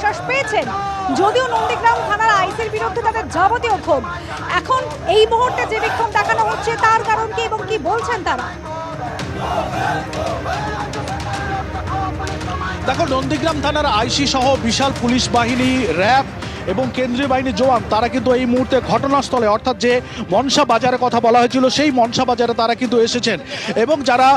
আশ্বাস পেয়েছেন। যদিও নন্দীগ্রাম থানার আইসির বিরুদ্ধে তাদের যাবতীয় ক্ষোভ। এখন এই মুহূর্তে যে বিক্ষোভ দেখানো হচ্ছে, তার কারণ কি এবং কি বলছেন তারা? দেখো, নন্দীগ্রাম থানার আইসি সহ বিশাল পুলিশ বাহিনী, র্যাব এবং কেন্দ্রীয় বাহিনীর জওয়ান, তারা কিন্তু এই মুহূর্তে ঘটনাস্থলে, অর্থাৎ যে মনসা বাজারের কথা বলা হয়েছিল, সেই মনসা বাজারে তারা কিন্তু এসেছেন। এবং যারা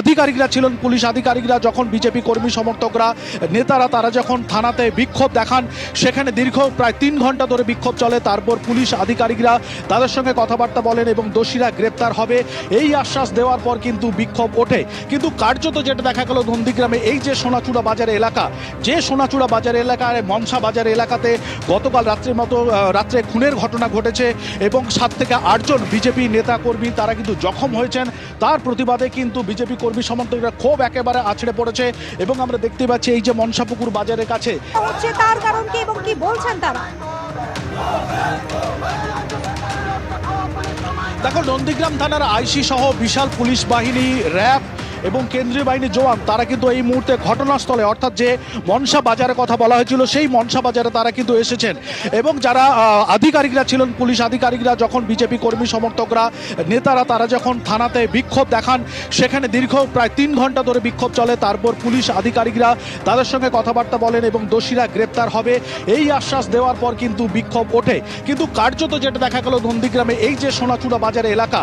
আধিকারিকরা ছিলেন, পুলিশ আধিকারিকরা, যখন বিজেপি কর্মী সমর্থকরা, নেতারা তারা যখন থানাতে বিক্ষোভ দেখান, সেখানে দীর্ঘ প্রায় তিন ঘণ্টা ধরে বিক্ষোভ চলে। তারপর পুলিশ আধিকারিকরা তাদের সঙ্গে কথাবার্তা বলেন এবং দোষীরা গ্রেপ্তার হবে। এই আশ্বাস দেওয়ার পর কিন্তু বিক্ষোভ ওঠে। কিন্তু কার্যত যেটা দেখা গেল নন্দীগ্রামে, এই যে সোনাচূড়া বাজার এলাকা, যে সোনাচূড়া বাজার এলাকার মনসা বাজার এলাকাতে গতকাল রাত্রের মতো রাত্রে খুনের ঘটনা ঘটেছে এবং সাত থেকে আটজন বিজেপি নেতা কর্মী তারা কিন্তু জখম হয়েছেন। তার প্রতিবাদে কিন্তু বিজেপি কর্মী সমর্থকরা ক্ষোভ একেবারে আছড়ে পড়েছে এবং আমরা দেখতে পাচ্ছি এই যে মনসাপুকুর বাজারের কাছে। হচ্ছে তার কারণ কি এবং কি বলছেন তারা? দেখো নন্দীগ্রাম থানার আইসি সহ বিশাল পুলিশ বাহিনী র্যাব এবং কেন্দ্রীয় বাহিনীর জওয়ান, তারা কিন্তু এই মুহূর্তে ঘটনাস্থলে, অর্থাৎ যে মনসা বাজারের কথা বলা হয়েছিল, সেই মনসা বাজারে তারা কিন্তু এসেছেন। এবং যারা আধিকারিকরা ছিলেন, পুলিশ আধিকারিকরা, যখন বিজেপি কর্মী সমর্থকরা, নেতারা, তারা যখন থানাতে বিক্ষোভ দেখান, সেখানে দীর্ঘ প্রায় তিন ঘণ্টা ধরে বিক্ষোভ চলে। তারপর পুলিশ আধিকারিকরা তাদের সঙ্গে কথাবার্তা বলেন এবং দোষীরা গ্রেপ্তার হবে। এই আশ্বাস দেওয়ার পর কিন্তু বিক্ষোভ ওঠে। কিন্তু কার্যত যেটা দেখা গেল নন্দীগ্রামে, এই যে সোনাচূড়া বাজার এলাকা